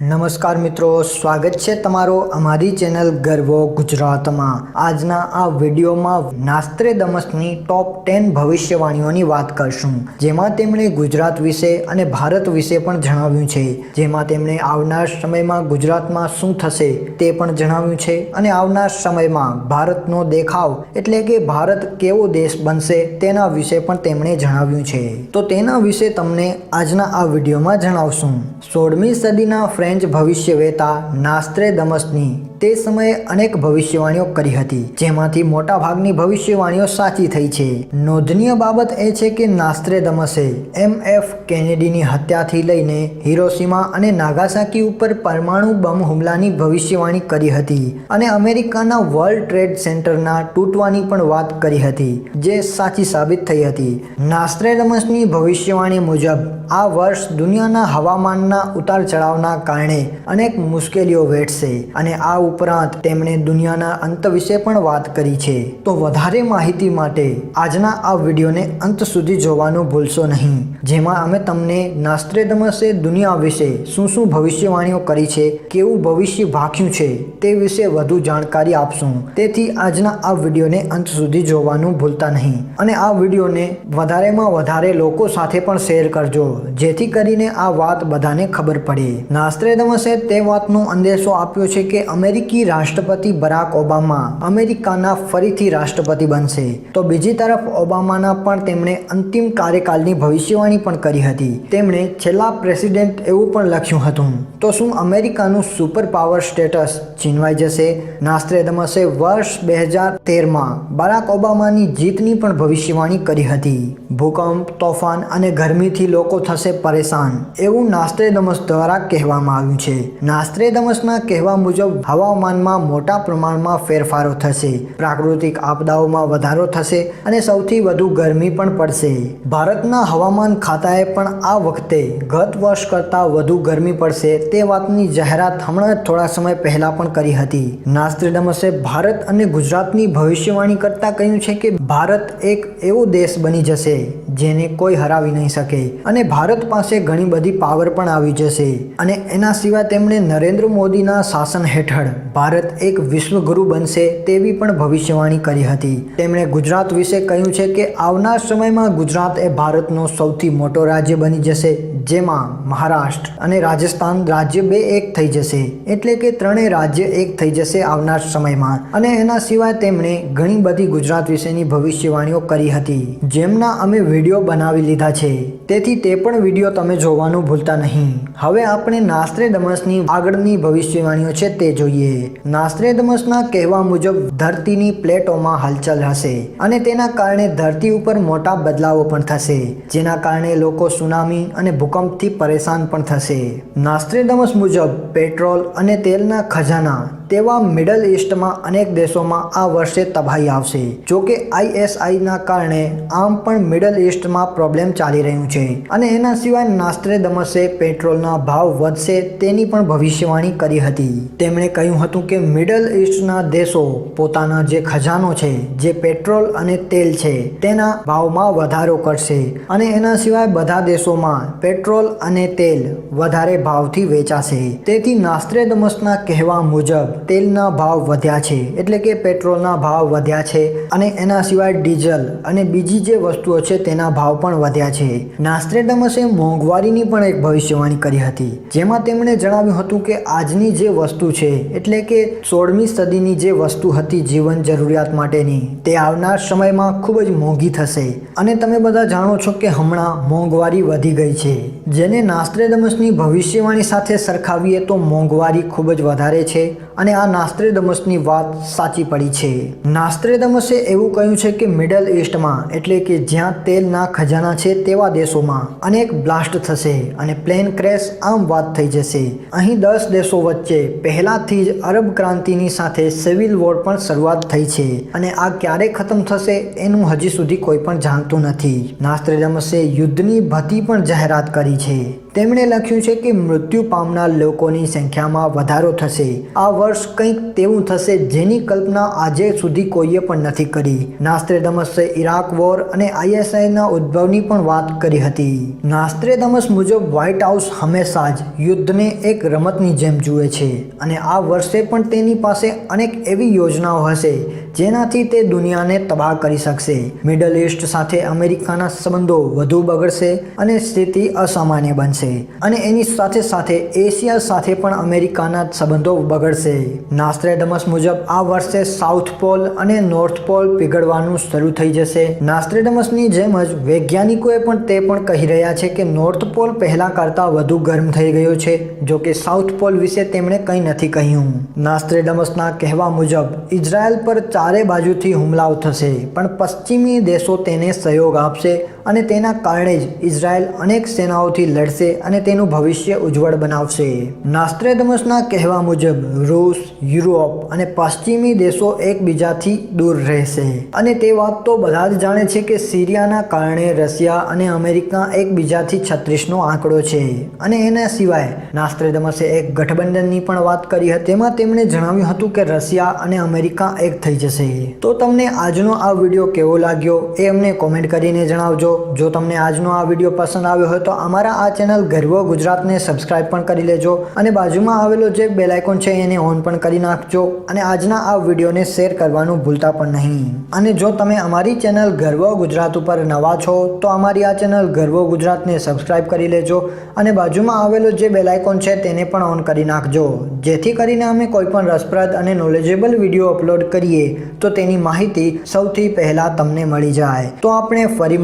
નમસ્કાર મિત્રો, સ્વાગત છે તમારો અમારી ચેનલ ગર્વો ગુજરાતમાં. આજના આ વિડીયોમાં નાસ્ત્રેદમસની ટોપ ટેન ભવિષ્યવાણીઓની વાત કરશું. જેમાં તેમણે ગુજરાત વિશે અને ભારત વિશે પણ જણાવ્યું છે. જેમાં તેમણે આવનાર સમયમાં ગુજરાતમાં શું થશે તે પણ જણાવ્યું છે. અને આવનાર સમયમાં ભારતનો દેખાવ એટલે કે ભારત કેવો દેશ બનશે તેના વિશે પણ તેમણે જણાવ્યું છે. તો તેના વિશે તમને આજના આ વિડીયોમાં જણાવશું. સોળમી સદીના ફ્રેન્ચ ભવિષ્યવેતા નાસ્ત્રેદમસની તે સમયે અનેક ભવિષ્યવાણીઓ કરી હતી, જેમાંથી મોટા ભાગની ભવિષ્યવાણીઓ સાચી થઈ છે. નોંધનીય બાબત એ છે કે નાસ્ત્રેદમસે એમ એફ કેનેડીની હત્યાથી લઈને હિરોસીમા અને નાગાસાકી ઉપર પરમાણુ બમ હુમલાની ભવિષ્યવાણી કરી હતી અને અમેરિકાના વર્લ્ડ ટ્રેડ સેન્ટરના તૂટવાની પણ વાત કરી હતી, જે સાચી સાબિત થઈ હતી. નાસ્ત્રેદમસની ભવિષ્યવાણી મુજબ, આ વર્ષ દુનિયાના હવામાનના ઉતાર ચઢાવના કારણે અનેક મુશ્કેલીઓ વેઠશે અને આ ઉપરાંત તેમણે દુનિયાના અંત વિશે પણ વાત કરી છે. તો વધારે માહિતી માટે આજના આ વિડીયોને અંત સુધી જોવાનું ભૂલશો નહીં, જેમાં અમે તમને નાસ્ત્રેદમસે દુનિયા વિશે શું શું ભવિષ્યવાણીઓ કરી છે, કેવું ભવિષ્ય ભાખ્યું છે, તે વિશે વધુ જાણકારી આપશું. તેથી આજના આ વિડીયોને અંત સુધી જોવાનું ભૂલતા નહીં. અને આ વિડીયોને વધારેમાં વધારે લોકો સાથે પણ શેર કરજો, જેથી કરીને આ વાત બધાને ખબર પડે. નાસ્ત્રેદમસે તે વાતનો અંદેશો આપ્યો છે કે અમેરિકી રાષ્ટ્રપતિ બરાક ઓબામા અમેરિકાના ફરીથી રાષ્ટ્રપતિ બનશે. તો બીજી તરફ ઓબામાના પણ તેમણે અંતિમ કાર્યકાલની ભવિષ્યવાણી પણ કરી હતી. તેમણે છેલ્લા પ્રેસિડેન્ટ એવું પણ લખ્યું હતું. તો શું અમેરિકાનું સુપર પાવર સ્ટેટસ છીનવાઈ જશે? નાસ્ત્રેદમસે વર્ષ બે હજાર તેરમાં બરાક ઓબામાની જીતની પણ ભવિષ્યવાણી કરી હતી. ભૂકંપ, તોફાન અને ગરમીથી લોકો થશે પરેશાન. એવું નાસ્ત્રેદમસ દ્વારા કહેવામાં આવ્યું છે. નાસ્ત્રેદમસના કહેવા મુજબ હવામાનમાં મોટા પ્રમાણમાં ફેરફારો થશે. પ્રાકૃતિક આપદાઓમાં વધારો થશે અને સૌથી વધુ ગરમી પણ પડશે. ભારતના હવામાન ખાતાએ પણ આ વખતે ગત વર્ષ કરતાં વધુ ગરમી પડશે તે વાતની જાહેરાત હમણાં જ થોડા સમય પહેલા પણ કરી હતી. નાસ્ત્રીડમસે ભારત અને ગુજરાતની ભવિષ્યવાણી કરતા કહ્યું છે કે ભારત એક એવો દેશ બની જશે જેને કોઈ હરાવી નહીં શકે અને ભારત પાસે ઘણી બધી પાવર પણ આવી જશે અને એના સિવાય તેમણે નરેન્દ્ર મોદીના શાસન હેઠળ ભારત એક વિશ્વગુરુ બનશે તેવી પણ ભવિષ્યવાણી કરી હતી. તેમણે ગુજરાત વિશે કહ્યું છે કે આવનાર સમયમાં ગુજરાત એ ભારતનો સૌથી મોટો રાજ્ય બની જશે, જેમાં મહારાષ્ટ્ર અને રાજસ્થાન રાજ્ય બે એક થઈ જશે. એટલે કે ત્રણેય રાજ્ય એક થઈ જશે આવનાર સમયમાં. અને એના સિવાય તેમણે ઘણી બધી ગુજરાત વિશેની ભવિષ્યવાણીઓ કરી હતી, જેમના અમે વીડિયો બનાવી લીધા છે. તેથી તે પણ વીડિયો તમે જોવાનું ભૂલતા નહીં. હવે આપણે નાસ્ત્રેદમસની આગળની ભવિષ્યવાણીઓ છે તે જોઈએ. નાસ્ત્રેદમસના કહેવા મુજબ ધરતીની પ્લેટોમાં હલચલ હશે અને તેના કારણે ધરતી ઉપર મોટા બદલાવો પણ થશે, જેના કારણે લોકો સુનામી અને ભૂકંપથી પરેશાન પણ થશે. નાસ્ત્રેદમસ મુજબ પેટ્રોલ અને તેલના ખજાના તેવા મિડલ ઇસ્ટમાં અનેક દેશોમાં આ વર્ષે તબાહી આવશે. જો કે આઈએસઆઈના કારણે આમ પણ મિડલ ઇસ્ટમાં પ્રોબ્લેમ ચાલી રહ્યું છે અને એના સિવાય નાસ્ત્રેદમસે પેટ્રોલના ભાવ વધશે તેની પણ ભવિષ્યવાણી કરી હતી. તેમણે કહ્યું હતું કે મિડલ ઇસ્ટના દેશો પોતાના જે ખજાનો છે, જે પેટ્રોલ અને તેલ છે, તેના ભાવમાં વધારો કરશે અને એના સિવાય બધા દેશોમાં પેટ્રોલ અને તેલ વધારે ભાવથી વેચાશે. તેથી નાસ્ત્રેદમસના કહેવા મુજબ તેલના ભાવ વધ્યા છે, એટલે કે પેટ્રોલના ભાવ વધ્યા છે અને એના સિવાય ડીઝલ અને બીજી જે વસ્તુઓ છે તેના ભાવ પણ વધ્યા છે. નાસ્ત્રેડમસે મોંઘવારીની પણ એક ભવિષ્યવાણી કરી હતી, જેમાં તેમણે જણાવ્યું હતું કે આજની જે વસ્તુ છે, એટલે કે સોળમી સદીની જે વસ્તુ હતી જીવન જરૂરિયાત માટેની, તે આવનાર સમયમાં ખૂબ જ મોંઘી થશે. અને તમે બધા જાણો છો કે હમણાં મોંઘવારી વધી ગઈ છે. જેને નાસ્ત્રેડમસની ભવિષ્યવાણી સાથે સરખાવીએ તો મોંઘવારી ખૂબ જ વધારે છે અને આ નાસ્ત્રેદમસની વાત સાચી પડી છે. નાસ્ત્રેદમસે એવું કહ્યું છે કે મિડલ ઇસ્ટમાં એટલે કે જ્યાં તેલના ખજાના છે તેવા દેશોમાં, અનેક બ્લાસ્ટ થશે અને પ્લેન ક્રેશ આમ વાત થઈ જશે. અહીં દસ દેશો વચ્ચે પહેલાથી જ અરબ ક્રાંતિની સાથે સિવિલ વોર પણ શરૂઆત થઈ છે અને આ ક્યારે ખતમ થશે એનું હજી સુધી કોઈ પણ જાણતું નથી. નાસ્ત્રેદમસે યુદ્ધની ભતી પણ જાહેરાત કરી છે. તેમણે લખ્યું છે કે મૃત્યુ પામનાર લોકોની સંખ્યામાં વધારો થશે. આ વર્ષ કંઈક તેવું થશે જેની કલ્પના આજે સુધી કોઈએ પણ નથી કરી. નાસ્ત્રેદમસે ઇરાક વોર અને આઈએસઆઈના ઉદ્ભવની પણ વાત કરી હતી. નાસ્ત્રેદમસ મુજબ વ્હાઇટ હાઉસ હંમેશા જ યુદ્ધને એક રમતની જેમ જુએ છે અને આ વર્ષે પણ તેની પાસે અનેક એવી યોજનાઓ હશે જેનાથી તે દુનિયાને તબાહ કરી શકશે. મિડલ ઇસ્ટ સાથે અમેરિકાના સંબંધો વધુ બગડશે અને સ્થિતિ અસામાન્ય બનશે અને એની સાથે સાથે એશિયા સાથે પણ અમેરિકાના સંબંધો બગડશે. નાસ્ત્રેડમસ મુજબ આ વર્ષે સાઉથ પોલ અને નોર્થ પોલ પીગળવાનું શરૂ થઈ જશે. નાસ્ત્રેડમસની જેમ જ વૈજ્ઞાનિકોએ પણ તે પણ કહી રહ્યા છે કે નોર્થ પોલ પહેલા કરતાં વધુ ગરમ થઈ ગયો છે, જો કે સાઉથ પોલ વિશે તેમણે કંઈ નથી કહ્યું. નાસ્ત્રેડમસના કહેવા મુજબ, ઇઝરાયલ પર ચારે બાજુથી હુમલાઓ થશે પણ પશ્ચિમી દેશો તેને સહયોગ આપશે. અને તેના કારણે જ ઇઝરાયલ અનેક સેનાઓથી લડશે અને તેનું ભવિષ્ય ઉજ્જવળ બનાવશે. નાસ્ત્રેદમસના કહેવા મુજબ, રૂસ, યુરોપ અને પશ્ચિમી દેશો એકબીજાથી દૂર રહેશે. અને તે વાત તો બધા જ જાણે છે કે સિરિયાના કારણે રશિયા અને અમેરિકા એકબીજાથી છત્રીસનો આંકડો છે. અને એના સિવાય, નાસ્ત્રેદમસે એક ગઠબંધનની પણ વાત કરી હતી. તેમાં તેમણે જણાવ્યું હતું કે રશિયા અને અમેરિકા એક થઈ જશે. તો તમને આજનો આ વીડિયો કેવો લાગ્યો, એ અમને કોમેન્ટ કરીને જણાવજો. જો તમને આજનો આ વીડિયો પસંદ આવ્યો હોય તો અમારા આ ચેનલ ગર્વ ગુજરાતને સબસ્ક્રાઇબ પણ કરી લેજો અને બાજુમાં આવેલો જે બેલ આઇકોન છે એને ઓન પણ કરી નાખજો અને આજના આ વિડીયોને શેર કરવાનું ભૂલતા પણ નહીં. અને જો તમે અમારી ચેનલ ગર્વ ગુજરાત ઉપર નવા છો, તો અમારી આ ચેનલ ગર્વ ગુજરાતને સબસ્ક્રાઇબ કરી લેજો અને બાજુમાં આવેલો જે બેલ આઇકોન છે તેને પણ ઓન કરી નાખજો. જેથી કરીને અમે કોઈ પણ રસપ્રદ અને નોલેજેબલ વીડિયો અપલોડ કરીએ, તો તેની માહિતી સૌથી પહેલાં તમને મળી જાય. તો આપણે ફરી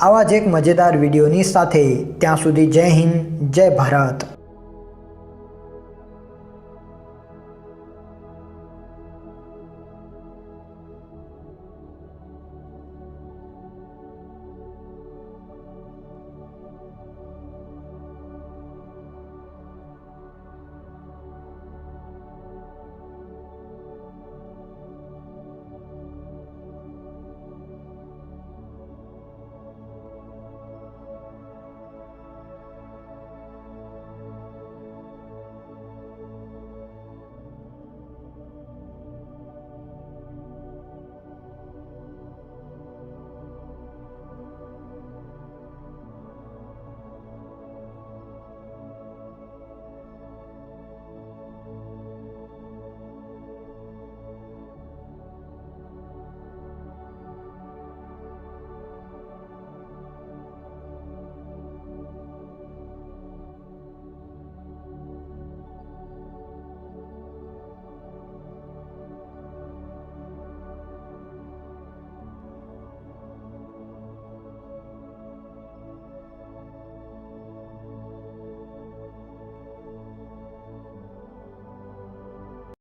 આવા જ એક મજેદાર વિડીયોની સાથે ત્યાં સુધી જય હિન્દ જય ભારત.